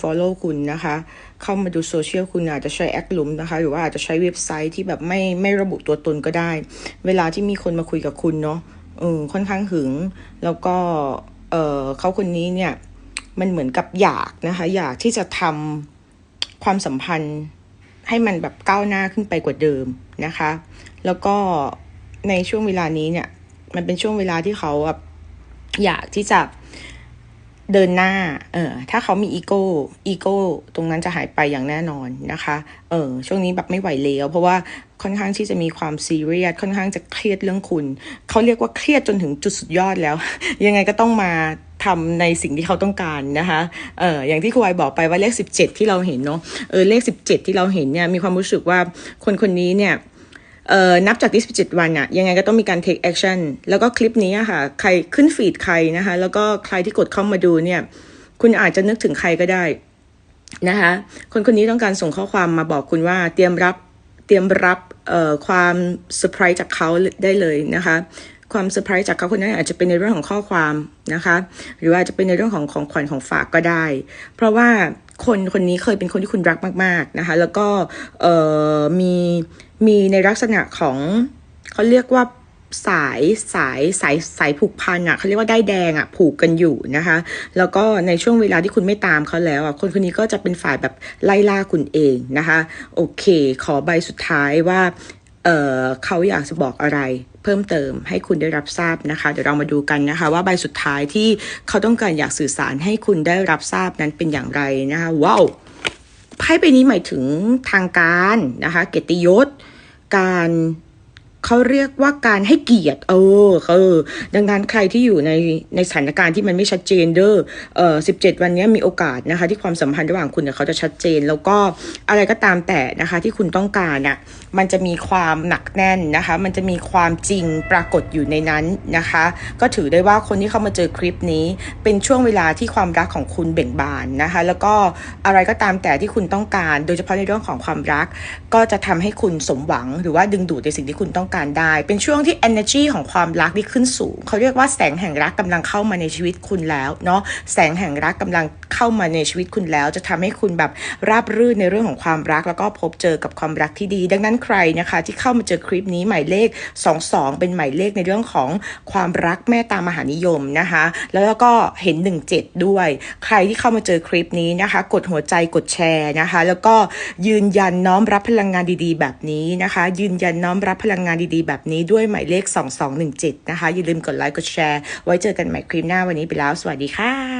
follow คุณนะคะ เข้ามาดูโซเชียลคุณอาจจะใช้แอคลุมนะคะ หรือว่าอาจจะใช้เว็บไซต์ที่แบบไม่ไม่ระบุตัวตนก็ได้ เวลาที่มีคนมาคุยกับคุณเนาะเออค่อนข้างหึง แล้วก็เออเขาคนนี้เนี่ย มันเหมือนกับอยากนะคะ อยากที่จะทำความสัมพันธ์ให้มันแบบก้าวหน้าขึ้นไปกว่าเดิมนะคะ แล้วก็ในช่วงเวลานี้เนี่ย มันเป็นช่วงเวลาที่เขาแบบอยากที่จะ เดินหน้า เออ ถ้าเขามีอีโก้ อีโก้ ตรงนั้นจะหายไปอย่างแน่นอนนะคะ เออ ช่วงนี้แบบไม่ไหวแล้ว เพราะว่าค่อนข้างที่จะมีความซีเรียส ค่อนข้างจะเครียดเรื่องคุณ เขาเรียกว่าเครียดจนถึงจุดสุดยอดแล้ว ยังไงก็ต้องมาทำในสิ่งที่เขาต้องการนะคะ เอออย่างที่ครูไอบอกไปว่าเลข 17 ที่เราเห็นเนาะ เออ เลข 17 ที่เราเห็นเนี่ย มีความรู้สึกว่าคนคนนี้เนี่ย นับจากที่17 วันอะยังไงก็ต้องมีการ take action แล้วก็คลิปนี้อะค่ะ ใครขึ้นฟีดใครนะคะ แล้วก็ใครที่กดเข้ามาดูเนี่ย คุณอาจจะนึกถึงใครก็ได้นะคะ คนคนนี้ต้องการส่งข้อความมาบอกคุณว่าเตรียมรับเตรียมรับความเซอร์ไพรส์จากเขาได้เลยนะคะ ความเซอร์ไพรส์จากเขาคนนั้นอาจจะเป็นในเรื่องของข้อความนะคะ หรือว่าจะเป็นในเรื่องของของขวัญของฝากก็ได้ เพราะว่าคนคนนี้เคยเป็นคนที่คุณรักมาก ๆนะคะ แล้วก็เอ่อมีมีในลักษณะของเขาเรียกว่าสายสายสายสายผูกพันอะเขาเรียกว่าได้แดงอะผูกกันอยู่นะคะ แล้วก็ในช่วงเวลาที่คุณไม่ตามเขาแล้วอะคนคนนี้ก็จะเป็นฝ่ายแบบไล่ล่าคุณเองนะคะ โอเค ขอใบสุดท้ายว่าเออเขาอยากจะบอกอะไร เพิ่มเติมให้คุณได้รับทราบนะคะ เดี๋ยวเรามาดูกันนะคะว่าใบสุดท้ายที่เขาต้องการอยากสื่อสารให้คุณได้รับทราบนั้นเป็นอย่างไรนะคะว้าวไพ่ใบนี้หมายถึงทางการนะคะเกียรติยศการ เขาเรียกว่าการให้เกียรติ เออเออ ดังนั้นใครที่อยู่ในในสถานการณ์ที่มันไม่ชัดเจนเด้อเออสิบเจ็ดวันนี้มีโอกาสนะคะ ที่ความสัมพันธ์ระหว่างคุณกับเขาจะชัดเจน แล้วก็อะไรก็ตามแต่นะคะ ที่คุณต้องการอะมันจะมีความหนักแน่นนะคะ มันจะมีความจริงปรากฏอยู่ในนั้นนะคะ ก็ถือได้ว่าคนที่เข้ามาเจอคลิปนี้ เป็นช่วงเวลาที่ความรักของคุณเบ่งบานนะคะ แล้วก็อะไรก็ตามแต่ที่คุณต้องการ โดยเฉพาะในเรื่องของความรัก ก็จะทำให้คุณสมหวังหรือว่าดึงดูดในสิ่งที่คุณต้องการได้ เป็นช่วงที่ energy ของความรักที่ขึ้นสูง เขาเรียกว่าแสงแห่งรักกำลังเข้ามาในชีวิตคุณแล้วเนาะแสงแห่งรักกำลังเข้ามาในชีวิตคุณแล้ว จะทำให้คุณแบบราบรื่นในเรื่องของความรัก แล้วก็พบเจอกับความรักที่ดี ดังนั้นใครนะคะ ที่เข้ามาเจอคลิปนี้หมายเลข 22 เป็นหมายเลขในเรื่องของความรักแม่ตามหานิยมนะคะ แล้วก็เห็น 17 ด้วย ใครที่เข้ามาเจอคลิปนี้นะคะ กดหัวใจกดแชร์นะคะ แล้วก็ยืนยันน้อมรับพลังงานดีๆ แบบนี้นะคะ ยืนยันน้อมรับพลังงานดีๆ แบบนี้ด้วยหมายเลข 2217 นะคะ อย่าลืมกดไลค์กดแชร์ ไว้เจอกันใหม่คลิปหน้าวันนี้ไปแล้ว สวัสดีค่ะ